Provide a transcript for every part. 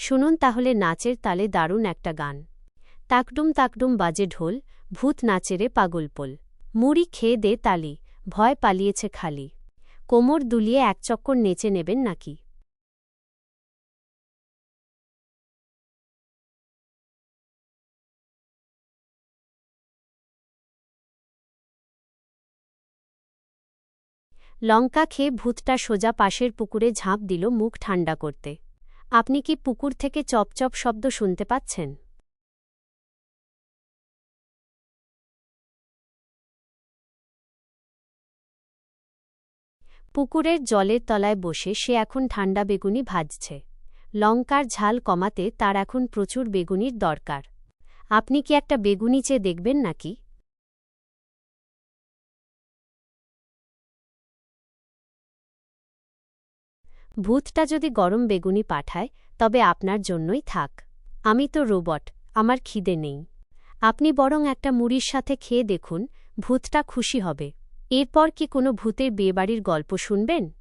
শুনুন তাহলে নাচের তালে দারুণ একটা গান। তাকডুম তাকডুম বাজে ঢোল, ভূত নাচেরে পাগলপোল মুড়ি খেয়ে দে তালি, ভয় পালিয়েছে খালি। কোমর দুলিয়ে এক চক্কর নেচে নেবেন নাকি? লঙ্কা খেয়ে ভূতটা সোজা পাশের পুকুরে ঝাঁপ দিল মুখ ঠান্ডা করতে। আপনি কি পুকুর থেকে চপচপ শব্দ শুনতে পাচ্ছেন? পুকুরের জলের তলায় বসে সে এখন ঠান্ডা বেগুনি ভাজছে। লঙ্কার ঝাল কমাতে তার এখন প্রচুর বেগুনির দরকার। আপনি কি একটা বেগুনি চেয়ে দেখবেন নাকি? ভূতটা যদি গরম বেগুনি পাঠায়, তবে আপনার জন্যই থাক। আমি তো রোবট, আমার খিদে নেই। আপনি বরং একটা মুড়ির সাথে খেয়ে দেখুন, ভূতটা খুশি হবে। এরপর কি কোনো ভূতের বিয়েবাড়ির গল্প শুনবেন?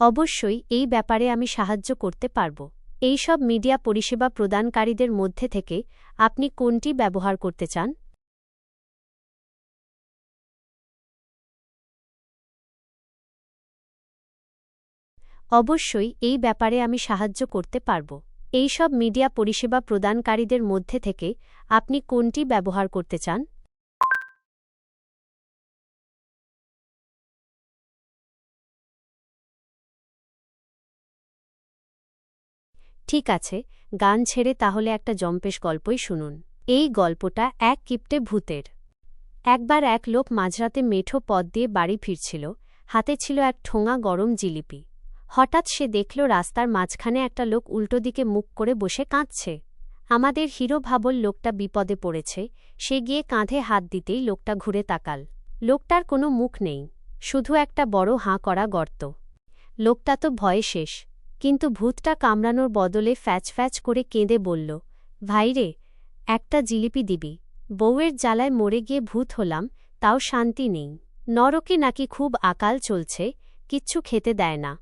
অবশ্যই এই ব্যাপারে আমি সাহায্য করতে পারব। এইসব মিডিয়া পরিষেবা প্রদানকারীদের মধ্যে থেকে আপনি কোনটি ব্যবহার করতে চান? অবশ্যই এই ব্যাপারে আমি সাহায্য করতে পারব। এইসব মিডিয়া পরিষেবা প্রদানকারীদের মধ্যে থেকে আপনি কোনটি ব্যবহার করতে চান? ঠিক আছে, গান ছেড়ে তাহলে একটা জম্পেশ গল্পই শুনুন। এই গল্পটা এক কিপ্টে ভূতের। একবার এক লোক মাঝরাতে মেঠো পথ দিয়ে বাড়ি ফিরছিল, হাতে ছিল এক ঠোঙা গরম জিলিপি। হঠাৎ সে দেখল রাস্তার মাঝখানে একটা লোক উল্টো দিকে মুখ করে বসে কাঁদছে। আমাদের হিরো ভাবল লোকটা বিপদে পড়েছে, সে গিয়ে কাঁধে হাত দিতেই লোকটা ঘুরে তাকাল। লোকটার কোনো মুখ নেই, শুধু একটা বড় হাঁ করা গর্ত। লোকটা তো ভয়ে শেষ, কিন্তু ভূতটা কামড়ানোর বদলে ফ্যাচ ফ্যাচ করে কেঁদে বলল ভাইরে একটা জিলিপি দিবি। বউয়ের জ্বালায় মরে গিয়ে ভূত হলাম, তাও শান্তি নেই। নরকে নাকি খুব আকাল চলছে, কিচ্ছু খেতে দেয় না।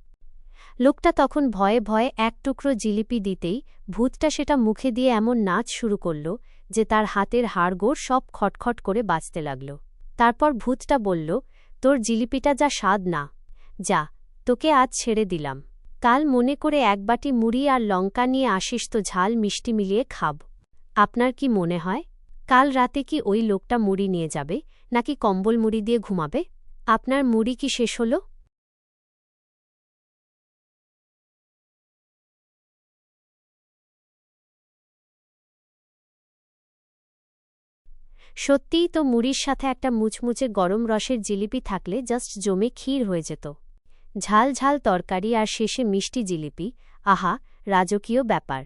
লোকটা তখন ভয়ে ভয়ে এক টুকরো জিলিপি দিতেই ভূতটা সেটা মুখে দিয়ে এমন নাচ শুরু করল যে তার হাতের হাড়গোড় সব খটখট করে বাঁচতে লাগল। তারপর ভূতটা বলল, তোর জিলিপিটা যা স্বাদ না। যা, তোকে আজ ছেড়ে দিলাম। কাল মনে করে এক বাটি মুড়ি আর লঙ্কা নিয়ে আসিস তো ঝাল মিষ্টি মিলিয়ে খাব। আপনার কি মনে হয়, কাল রাতে কি ওই লোকটা মুড়ি নিয়ে যাবে, নাকি কম্বল মুড়ি দিয়ে ঘুমাবে? আপনার মুড়ি কি শেষ হলো? সত্যিই তো মুড়ির সাথে একটা মুচমুচে গরম রসের জিলিপি থাকলে জাস্ট জমে ক্ষীর হয়ে যেত। ঝাল ঝাল তরকারি আর শেষে মিষ্টি জিলিপি, আহা, রাজকীয় ব্যাপার।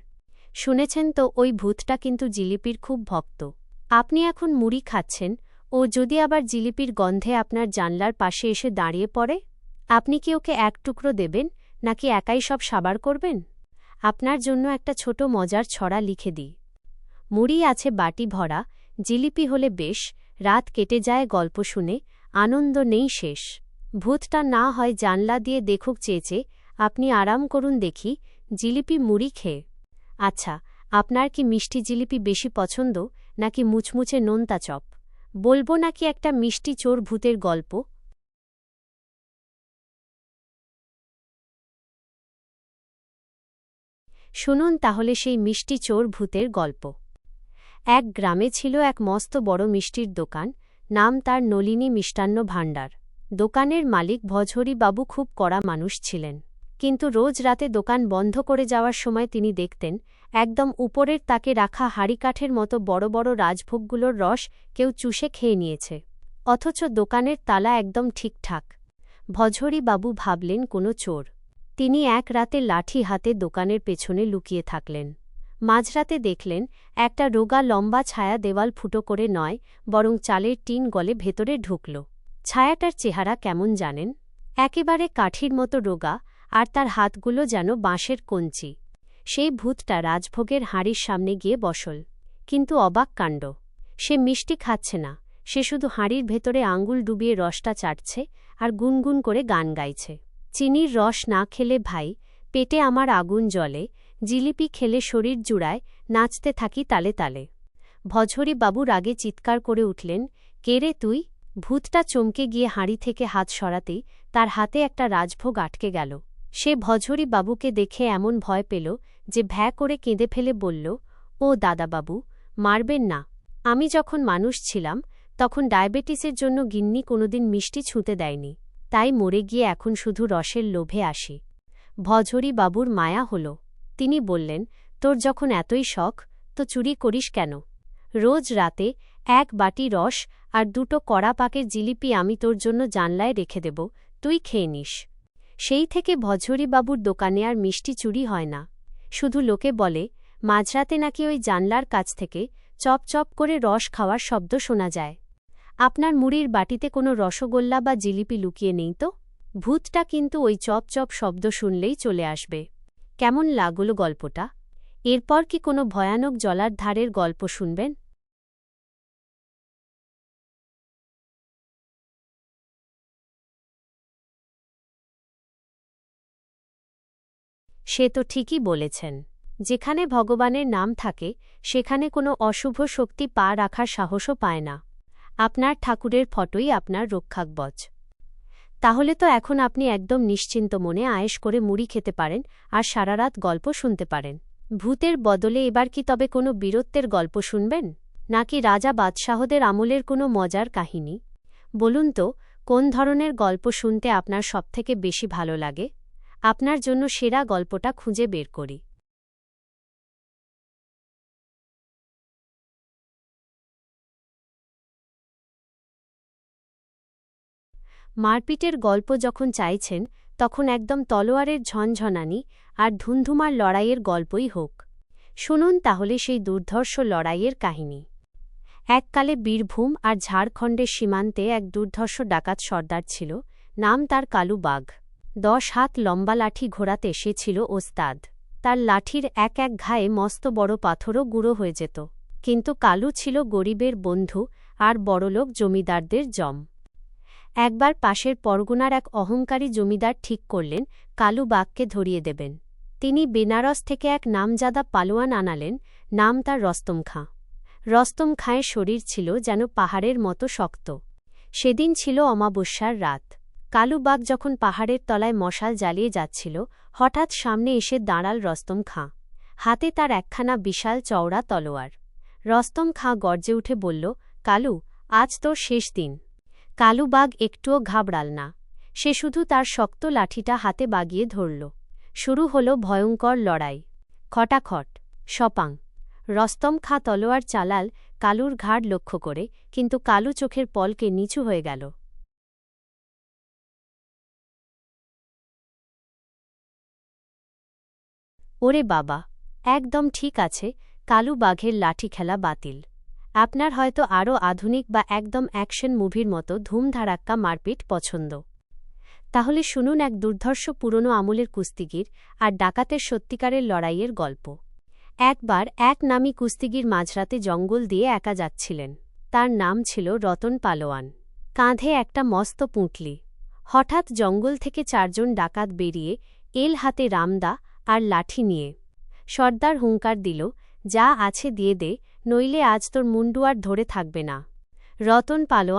শুনেছেন তো ওই ভূতটা কিন্তু জিলিপির খুব ভক্ত। আপনি এখন মুড়ি খাচ্ছেন, ও যদি আবার জিলিপির গন্ধে আপনার জানলার পাশে এসে দাঁড়িয়ে পড়ে? আপনি কি ওকে এক টুকরো দেবেন, নাকি একাই সব সাবার করবেন? আপনার জন্য একটা ছোট মজার ছড়া লিখে দিই। মুড়ি আছে বাটি ভরা জিলিপি হলে বেশ, রাত কেটে যায় গল্প শুনে, আনন্দ নেই শেষ। ভূতটা না হয় জানলা দিয়ে দেখুক চেয়েছে, আপনি আরাম করুন দেখি, জিলিপি মুড়ি খেয়ে। আচ্ছা আপনার কি মিষ্টি জিলিপি বেশি পছন্দ, নাকি মুচমুচে নোনতা চপ? বলব নাকি একটা মিষ্টি চোর ভূতের গল্প? শুনুন তাহলে সেই মিষ্টি চোর ভূতের গল্প। এক গ্রামে ছিল এক মস্ত বড় মিষ্টির দোকান, নাম তার নলিনী মিষ্টান্ন ভাণ্ডার। দোকানের মালিক ভজহরি বাবু খুব কড়া মানুষ ছিলেন। কিন্তু রোজ রাতে দোকান বন্ধ করে যাওয়ার সময় তিনি দেখতেন, একদম উপরের তাকে রাখা হাড়িকাঠের মতো বড় বড় রাজভোগগুলোর রস কেউ চুষে খেয়ে নিয়েছে। অথচ দোকানের তালা একদম ঠিকঠাক। ভজহরি বাবু ভাবলেন, কোনো চোর। তিনি এক রাতে লাঠি হাতে দোকানের পেছনে লুকিয়ে থাকলেন। মাঝরাতে দেখলেন, একটা রোগা লম্বা ছায়া দেওয়াল ফুটো করে নয়, বরং চালের টিন গলে ভেতরে ঢুকল। ছায়াটার চেহারা কেমন জানেন? একেবারে কাঠির মতো রোগা, আর তার হাতগুলো যেন বাঁশের কঞ্চি। সেই ভূতটা রাজভোগের হাঁড়ির সামনে গিয়ে বসল। কিন্তু অবাক কাণ্ড। সে মিষ্টি খাচ্ছে না। সে শুধু হাঁড়ির ভেতরে আঙ্গুল ডুবিয়ে রসটা চাটছে আর গুনগুন করে গান গাইছে। চিনির রস না খেলে ভাই, পেটে আমার আগুন জ্বলে জিলিপি খেলে শরীর জুড়ায়, নাচতে থাকি তালে তালে। ভজহরি বাবু রাগে চিৎকার করে উঠলেন, কে রে তুই? ভূতটা চমকে গিয়ে হাঁড়ি থেকে হাত সরাতেই তার হাতে একটা রাজভোগ আটকে গেল। সে ভজহরি বাবুকে দেখে এমন ভয় পেল যে ভ্যা করে কেঁদে ফেলে বলল, ও দাদাবাবু মারবেন না। আমি যখন মানুষ ছিলাম, তখন ডায়াবেটিসের জন্য গিন্নি কোনোদিন মিষ্টি ছুঁতে দেয়নি। তাই মরে গিয়ে এখন শুধু রসের লোভে আসি। ভজহরি বাবুর মায়া হল। তিনি বললেন, তোর যখন এতই শখ, তো চুরি করিস কেন? রোজ রাতে এক বাটি রস আর দুটো কড়া পাকের জিলিপি আমি তোর জন্য জানলায় রেখে দেব, তুই খেয়ে নিস। সেই থেকে ভজহরিবাবুর দোকানে আর মিষ্টি চুরি হয় না। শুধু লোকে বলে, মাঝরাতে নাকি ওই জানলার কাছ থেকে চপ চপ করে রস খাওয়ার শব্দ শোনা যায়। আপনার মুড়ির বাটিতে কোনো রসগোল্লা বা জিলিপি লুকিয়ে নেই তো? ভূতটা কিন্তু ওই চপ চপ শব্দ শুনলেই চলে আসবে। কেমন লাগল গল্পটা? এরপর কি কোনো ভয়ানক জলার ধারের গল্প শুনবেন? সে তো ঠিকই বলেছেন। যেখানে ভগবানের নাম থাকে, সেখানে কোনো অশুভ শক্তি পা রাখার সাহসও পায় না। আপনার ঠাকুরের ফটোই আপনার রক্ষাকবচ। তাহলে তো এখন আপনি একদম নিশ্চিন্ত মনে আয়েশ করে মুড়ি খেতে পারেন আর সারারাত গল্প শুনতে পারেন। ভূতের বদলে এবার কি তবে কোনো বীরত্বের গল্প শুনবেন? নাকি রাজা বাদশাহদের আমলের কোনো মজার কাহিনী? বলুন তো, কোন ধরনের গল্প শুনতে আপনার সবথেকে বেশি ভালো লাগে? আপনার জন্য সেরা গল্পটা খুঁজে বের করি। মারপিটের গল্প যখন চাইছেন, তখন একদম তলোয়ারের ঝনঝনানি আর ধুন্ধুমার লড়াইয়ের গল্পই হোক। শুনুন তাহলে সেই দুর্ধর্ষ লড়াইয়ের কাহিনী। এককালে বীরভূম আর ঝাড়খণ্ডের সীমান্তে এক দুর্ধর্ষ ডাকাত সর্দার ছিল, নাম তার কালু বাঘ। দশ হাত লম্বা লাঠি ঘোরাতে সে ছিল ওস্তাদ। তার লাঠির এক এক ঘায়ে মস্ত বড় পাথরও গুঁড়ো হয়ে যেত। কিন্তু কালু ছিল গরিবের বন্ধু আর বড়লোক জমিদারদের জম। একবার পাশের পরগনার এক অহংকারী জমিদার ঠিক করলেন, কালু বাঘকে ধরিয়ে দেবেন। তিনি বেনারস থেকে এক নামজাদা পালোয়ান আনালেন, নাম তার রস্তম খাঁ রস্তম খাঁয়ের শরীর ছিল যেন পাহাড়ের মতো শক্ত। সেদিন ছিল অমাবস্যার রাত। কালু বাঘ যখন পাহাড়ের তলায় মশাল জ্বালিয়ে যাচ্ছিল, হঠাৎ সামনে এসে দাঁড়াল রস্তম খাঁ হাতে তার একখানা বিশাল চওড়া তলোয়ার। রস্তম খাঁ গর্জে উঠে বলল, কালু, আজ তোর শেষ দিন। কালু বাঘ একটুও ঘাবড়াল না। সে শুধু তার শক্ত লাঠিটা হাতে বাগিয়ে ধরল। শুরু হল ভয়ঙ্কর লড়াই। খটাখট, সপাং। রস্তম খাঁ তলোয়ার চালাল কালুর ঘাড় লক্ষ্য করে, কিন্তু কালু চোখের পলকে নিচু হয়ে গেল। ওরে বাবা, একদম ঠিক আছে, কালু বাঘের লাঠি খেলা বাতিল। আপনার হয়তো আরও আধুনিক বা একদম অ্যাকশন মুভির মতো ধুমধারাক্কা মারপিট পছন্দ। তাহলে শুনুন এক দুর্ধর্ষ পুরনো আমলের কুস্তিগির আর ডাকাতের সত্যিকারের লড়াইয়ের গল্প। একবার এক নামী কুস্তিগির মাঝরাতে জঙ্গল দিয়ে একা যাচ্ছিলেন। তার নাম ছিল রতন পালোয়ান। কাঁধে একটা মস্ত পুঁটলি। হঠাৎ জঙ্গল থেকে চারজন ডাকাত বেরিয়ে এল হাতে রামদা আর লাঠি নিয়ে সর্দার হুঙ্কার দিল, যা আছে দিয়ে দে নইলে আজ তোর মুন্ডু আর ধরে থাকবে না। রতন পালোয়ান